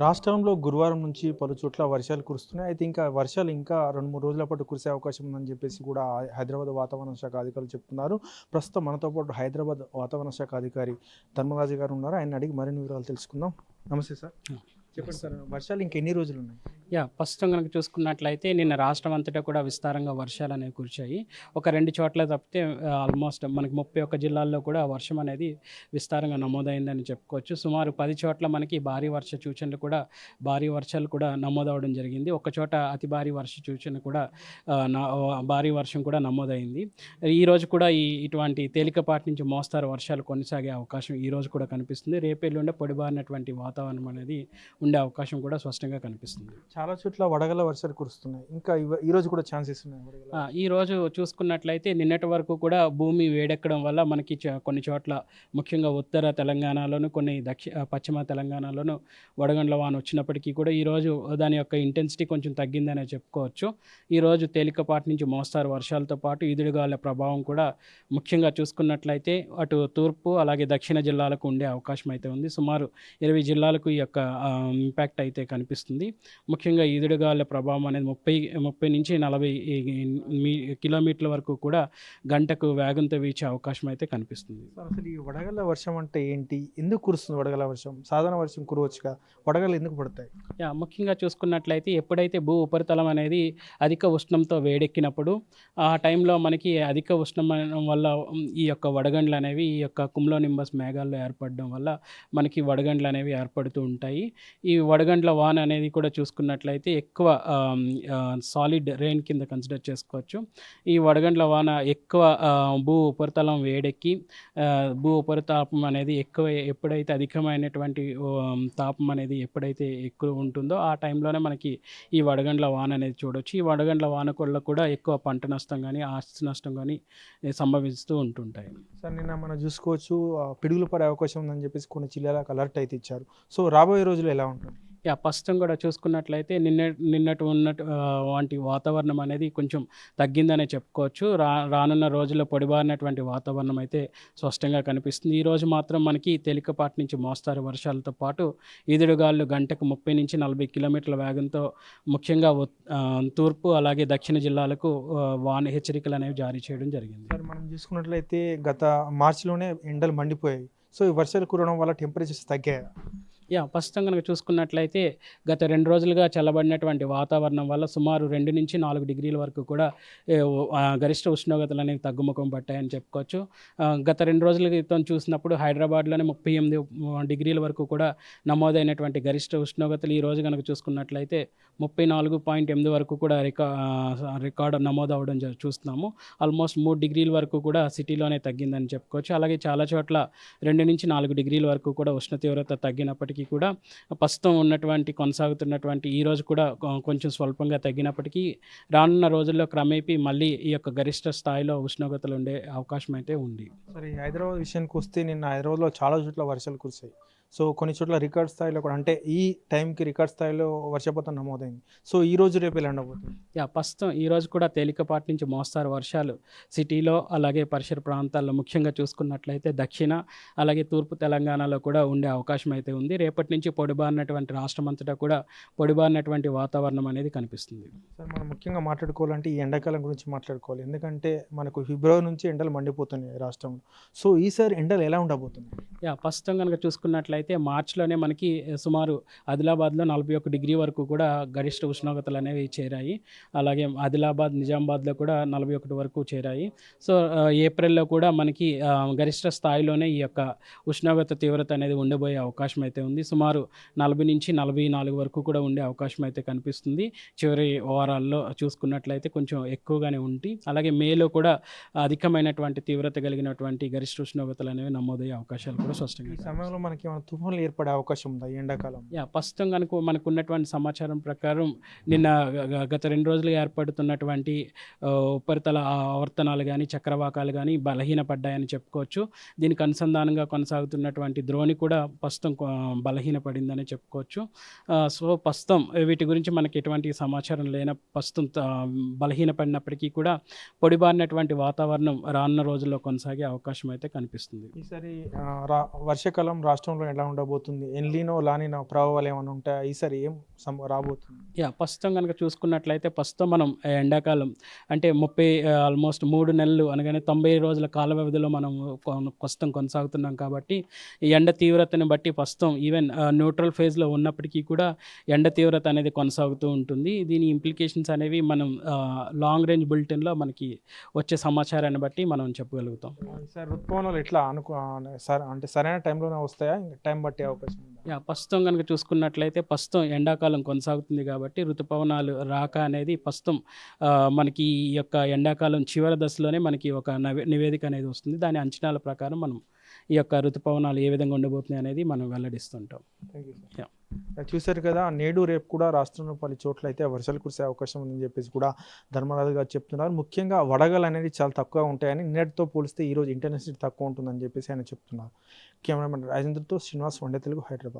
రాష్ట్రంలో గురువారం నుంచి పలు చోట్ల వర్షాలు కురుస్తున్నాయి. అయితే ఇంకా వర్షాలు ఇంకా రెండు మూడు రోజుల పాటు కురిసే అవకాశం ఉందని చెప్పేసి కూడా హైదరాబాద్ వాతావరణ శాఖ అధికారులు చెప్తున్నారు. ప్రస్తుతం మనతో పాటు హైదరాబాద్ వాతావరణ శాఖ అధికారి ధర్మరాజు గారు ఉన్నారు. ఆయన అడిగి మరిన్ని వివరాలు తెలుసుకుందాం. నమస్తే సార్. చెప్పండి సార్ వర్షాలు ఇంకెన్ని రోజులు ఉన్నాయి? యా ప్రస్తుతం కనుక చూసుకున్నట్లయితే నిన్న రాష్ట్రం అంతటా కూడా విస్తారంగా వర్షాలు అనేవి కురిచాయి ఒక రెండు చోట్ల తప్పితే ఆల్మోస్ట్ మనకి ముప్పై ఒక్క జిల్లాల్లో కూడా వర్షం అనేది విస్తారంగా నమోదైందని చెప్పుకోవచ్చు. సుమారు పది చోట్ల మనకి భారీ వర్ష సూచనలు కూడా భారీ వర్షాలు కూడా నమోదవడం జరిగింది. ఒక చోట అతి భారీ వర్ష సూచన కూడా భారీ వర్షం కూడా నమోదైంది. ఈ రోజు కూడా ఈ ఇటువంటి తేలికపాటి నుంచి మోస్తారు వర్షాలు కొనసాగే అవకాశం ఈ రోజు కూడా కనిపిస్తుంది. రేపెల్లుండే పొడిబారినటువంటి వాతావరణం అనేది ఉండే అవకాశం కూడా స్పష్టంగా కనిపిస్తుంది. చాలా చోట్ల వడగల వర్షాలు కురుస్తున్నాయి. ఇంకా ఈ రోజు కూడా ఛాన్సెస్ ఉన్నాయి ఈ రోజు చూసుకున్నట్లయితే నిన్నటి వరకు కూడా భూమి వేడెక్కడం వల్ల మనకి కొన్ని చోట్ల ముఖ్యంగా ఉత్తర తెలంగాణలోను కొన్ని దక్షి ఆ, పశ్చిమ తెలంగాణలోను వడగండ్ల వాన వచ్చినప్పటికీ కూడా ఈ రోజు దాని యొక్క ఇంటెన్సిటీ కొంచెం తగ్గిందనే చెప్పుకోవచ్చు. ఈ రోజు తేలికపాటి నుంచి మోస్తారు వర్షాలతో పాటు ఈదుడుగాల ప్రభావం కూడా ముఖ్యంగా చూసుకున్నట్లయితే అటు తూర్పు అలాగే దక్షిణ జిల్లాలకు ఉండే అవకాశం అయితే ఉంది. సుమారు ఇరవై జిల్లాలకు ఈ యొక్క ఇంపాక్ట్ అయితే కనిపిస్తుంది. ముఖ్యంగా ఈదుడుగాల ప్రభావం అనేది ముప్పై ముప్పై నుంచి నలభై మీ కిలోమీటర్ల వరకు కూడా గంటకు వేగంతో వీచే అవకాశం అయితే కనిపిస్తుంది. అసలు ఈ వడగల వర్షం అంటే ఏంటి? ఎందుకు కురుస్తుంది వడగల వర్షం? సాధారణ వర్షం కురవచ్చుగా? వడగలు ఎందుకు పడతాయి? యా ముఖ్యంగా చూసుకున్నట్లయితే ఎప్పుడైతే భూ ఉపరితలం అనేది అధిక ఉష్ణంతో వేడెక్కినప్పుడు ఆ టైంలో మనకి అధిక ఉష్ణం వల్ల ఈ యొక్క వడగండ్లు అనేవి ఈ యొక్క కుమ్లో నింబస్ మేఘాల్లో ఏర్పడడం వల్ల మనకి వడగండ్లు అనేవి ఏర్పడుతూ ఉంటాయి. ఈ వడగండ్ల వాన అనేది కూడా చూసుకున్నట్లయితే ఎక్కువ సాలిడ్ రెయిన్ కింద కన్సిడర్ చేసుకోవచ్చు. ఈ వడగండ్ల వాన ఎక్కువ భూ ఉపరితలం వేడెక్కి భూ ఉపరితాపం అనేది ఎక్కువ ఎప్పుడైతే అధికమైనటువంటి తాపం అనేది ఎప్పుడైతే ఎక్కువ ఉంటుందో ఆ టైంలోనే మనకి ఈ వడగండ్ల వాన అనేది చూడొచ్చు. ఈ వడగండ్ల వాన వల్ల కూడా ఎక్కువ పంట నష్టం కానీ ఆస్తి నష్టం కానీ సంభవిస్తూ ఉంటుంటాయి. సార్ నిన్న మనం చూసుకోవచ్చు పిడుగులు పడే అవకాశం ఉందని చెప్పేసి కొన్ని జిల్లాలకు అలర్ట్ అయితే ఇచ్చారు. సో రాబోయే రోజులు ఎలా ఉంటుంది. యా ప్రస్తుతం కూడా చూసుకున్నట్లయితే నిన్న నిన్నటి ఉన్నట్టు వంటి వాతావరణం అనేది కొంచెం తగ్గిందనే చెప్పుకోవచ్చు. రా రానున్న రోజుల్లో పొడిబారినటువంటి వాతావరణం అయితే స్పష్టంగా కనిపిస్తుంది. ఈ రోజు మాత్రం మనకి తేలికపాటి నుంచి మోస్తారు వర్షాలతో పాటు ఈదుడుగాళ్ళు గంటకు ముప్పై నుంచి నలభై కిలోమీటర్ల వేగంతో ముఖ్యంగా తూర్పు అలాగే దక్షిణ జిల్లాలకు వాన హెచ్చరికలు అనేవి జారీ చేయడం జరిగింది. సార్ మనం చూసుకున్నట్లయితే గత మార్చిలోనే ఎండలు మండిపోయాయి. సో ఈ వర్షాలు కురవడం వల్ల టెంపరేచర్స్ తగ్గాయి? యా ప్రస్తుతం కనుక చూసుకున్నట్లయితే గత రెండు రోజులుగా చల్లబడినటువంటి వాతావరణం వల్ల సుమారు రెండు నుంచి నాలుగు డిగ్రీల వరకు కూడా గరిష్ట ఉష్ణోగ్రతలు అనేవి తగ్గుముఖం పట్టాయని చెప్పుకోవచ్చు. గత రెండు రోజుల క్రితం చూసినప్పుడు హైదరాబాద్లోనే ముప్పై ఎనిమిది డిగ్రీల వరకు కూడా నమోదైనటువంటి గరిష్ట ఉష్ణోగ్రతలు ఈ రోజు కనుక చూసుకున్నట్లయితే ముప్పై నాలుగు పాయింట్ ఎనిమిది వరకు కూడా రికా రికార్డు నమోదు అవ్వడం జ- చూస్తున్నాము. ఆల్మోస్ట్ మూడు డిగ్రీల వరకు కూడా సిటీలోనే తగ్గిందని చెప్పుకోవచ్చు. అలాగే చాలా చోట్ల రెండు నుంచి నాలుగు డిగ్రీల వరకు కూడా ఉష్ణ తీవ్రత తగ్గినప్పటికీ కూడా ప్రస్తుతం ఉన్నటువంటి కొనసాగుతున్నటువంటి ఈ రోజు కూడా కొంచెం స్వల్పంగా తగ్గినప్పటికీ రానున్న రోజుల్లో క్రమేపీ మళ్ళీ ఈ యొక్క గరిష్ట స్థాయిలో ఉష్ణోగ్రతలు ఉండే అవకాశం అయితే ఉంది. సరే ఈ హైదరాబాద్ విషయానికి వస్తే నిన్న హైదరాబాద్లో చాలా చోట్ల వర్షాలు కురిసాయి సో కొన్ని చోట్ల రికార్డ్ స్థాయిలో కూడా అంటే ఈ టైంకి రికార్డ్ స్థాయిలో వర్షపాతం నమోదైంది. సో ఈ రోజు రేపు ఎలా ఉండబోతుంది యా ప్రస్తుతం ఈ రోజు కూడా తేలికపాటి నుంచి మోస్తారు వర్షాలు. సిటీలో అలాగే పరిసర ప్రాంతాల్లో ముఖ్యంగా చూసుకున్నట్లయితే దక్షిణ అలాగే తూర్పు తెలంగాణలో కూడా ఉండే అవకాశం అయితే ఉంది. రేపటి నుంచి పొడిబారినటువంటి రాష్ట్రం అంతటా కూడా పొడిబారినటువంటి వాతావరణం అనేది కనిపిస్తుంది. సార్ మనం ముఖ్యంగా మాట్లాడుకోవాలంటే ఈ ఎండాకాలం గురించి మాట్లాడుకోవాలి. ఎందుకంటే మనకు ఫిబ్రవరి నుంచి ఎండలు మండిపోతున్నాయి రాష్ట్రంలో. సో ఈసారి ఎండలు ఎలా ఉండబోతుంది యా ప్రస్తుతం కనుక చూసుకున్నట్లయితే మార్చిలోనే మనకి సుమారు ఆదిలాబాద్లో నలభై ఒక డిగ్రీ వరకు కూడా గరిష్ట ఉష్ణోగ్రతలు అనేవి చేరాయి. అలాగే ఆదిలాబాద్ నిజామాబాద్లో కూడా నలభై ఒకటి వరకు చేరాయి. సో ఏప్రిల్లో కూడా మనకి గరిష్ట స్థాయిలోనే ఈ యొక్క ఉష్ణోగ్రత తీవ్రత అనేది ఉండబోయే అవకాశం అయితే ఉంది. సుమారు నలభై నుంచి నలభై నాలుగు వరకు కూడా ఉండే అవకాశం అయితే కనిపిస్తుంది. చివరి వారాల్లో చూసుకున్నట్లయితే కొంచెం ఎక్కువగానే ఉండి అలాగే మేలో కూడా అధికమైనటువంటి తీవ్రత కలిగినటువంటి గరిష్ట ఉష్ణోగ్రతలు అనేవి నమోదయ్యే అవకాశాలు కూడా స్పష్టంగా ఈ. సమయంలో మనకి ఏమైనా తుఫాన్లు ఏర్పడే అవకాశం ఉందా ఎండాకాలం? యా ప్రస్తుతం కనుక మనకు ఉన్నటువంటి సమాచారం ప్రకారం నిన్న గత రెండు రోజులుగా ఏర్పడుతున్నటువంటి ఉపరితల ఆవర్తనాలు కానీ చక్రవాకాలు కానీ బలహీనపడ్డాయని చెప్పుకోవచ్చు. దీనికి అనుసంధానంగా కొనసాగుతున్నటువంటి ద్రోణి కూడా ప్రస్తుతం బలహీనపడిందని చెప్పుకోవచ్చు. సో ప్రస్తుతం వీటి గురించి మనకి ఎటువంటి సమాచారం లేన ప్రస్తుతం బలహీనపడినప్పటికీ కూడా పొడిబారినటువంటి వాతావరణం రానున్న రోజుల్లో కొనసాగే అవకాశం అయితే కనిపిస్తుంది. ఈసారి రా వర్షాకాలం రాష్ట్రంలో ఎలా ఉండబోతుంది? ఎన్లీనో లానినో ప్రభావాలు ఏమైనా ఉంటాయా ఈసారి ఏం రాబోతుంది? యా ప్రస్తుతం కనుక చూసుకున్నట్లయితే ప్రస్తుతం మనం ఎండాకాలం అంటే ముప్పై ఆల్మోస్ట్ మూడు నెలలు అనగానే తొంభై రోజుల కాల వ్యవధిలో మనం ప్రస్తుతం కొనసాగుతున్నాం కాబట్టి ఈ ఎండ తీవ్రతని బట్టి ప్రస్తుతం ఈవెన్ న్యూట్రల్ ఫేజ్లో ఉన్నప్పటికీ కూడా ఎండ తీవ్రత అనేది కొనసాగుతూ ఉంటుంది. దీని ఇంప్లికేషన్స్ అనేవి మనం లాంగ్ రేంజ్ బులెటిన్లో మనకి వచ్చే సమాచారాన్ని బట్టి మనం చెప్పగలుగుతాం. ఈసారి ఋతుపవనాలు ఎట్లా అనుకు సరే అంటే సరైన టైంలోనే వస్తాయా? ఇంకా టైం బట్టి అవకాశం యా ప్రస్తుతం కనుక చూసుకున్నట్లయితే ప్రస్తుతం ఎండాకాలం కొనసాగుతుంది కాబట్టి ఋతుపవనాలు రాక అనేది ప్రస్తుతం మనకి ఈ యొక్క ఎండాకాలం చివరి దశలోనే మనకి ఒక నవే- నివేదిక అనేది వస్తుంది. దాని అంచనాల ప్రకారం మనం ఈ యొక్క ఋతుపవనాలు ఏ విధంగా ఉండబోతున్నాయి అనేది మనం వెల్లడిస్తుంటాం. చూశారు కదా నేడు రేపు కూడా రాష్ట్రంలో పలు చోట్ల అయితే వర్షాలు కురిసే అవకాశం ఉందని చెప్పేసి కూడా ధర్మరాజు గారు చెప్తున్నారు. ముఖ్యంగా వడగలు అనేది చాలా తక్కువ ఉంటాయని నిన్నటితో పోలిస్తే ఈరోజు ఇంటర్నెట్ తక్కువ ఉంటుందని చెప్పేసి ఆయన చెప్తున్నారు. కెమెరామెన్ రాజేంద్రతో శ్రీనివాస్ వండే తెలుగు హైదరాబాద్.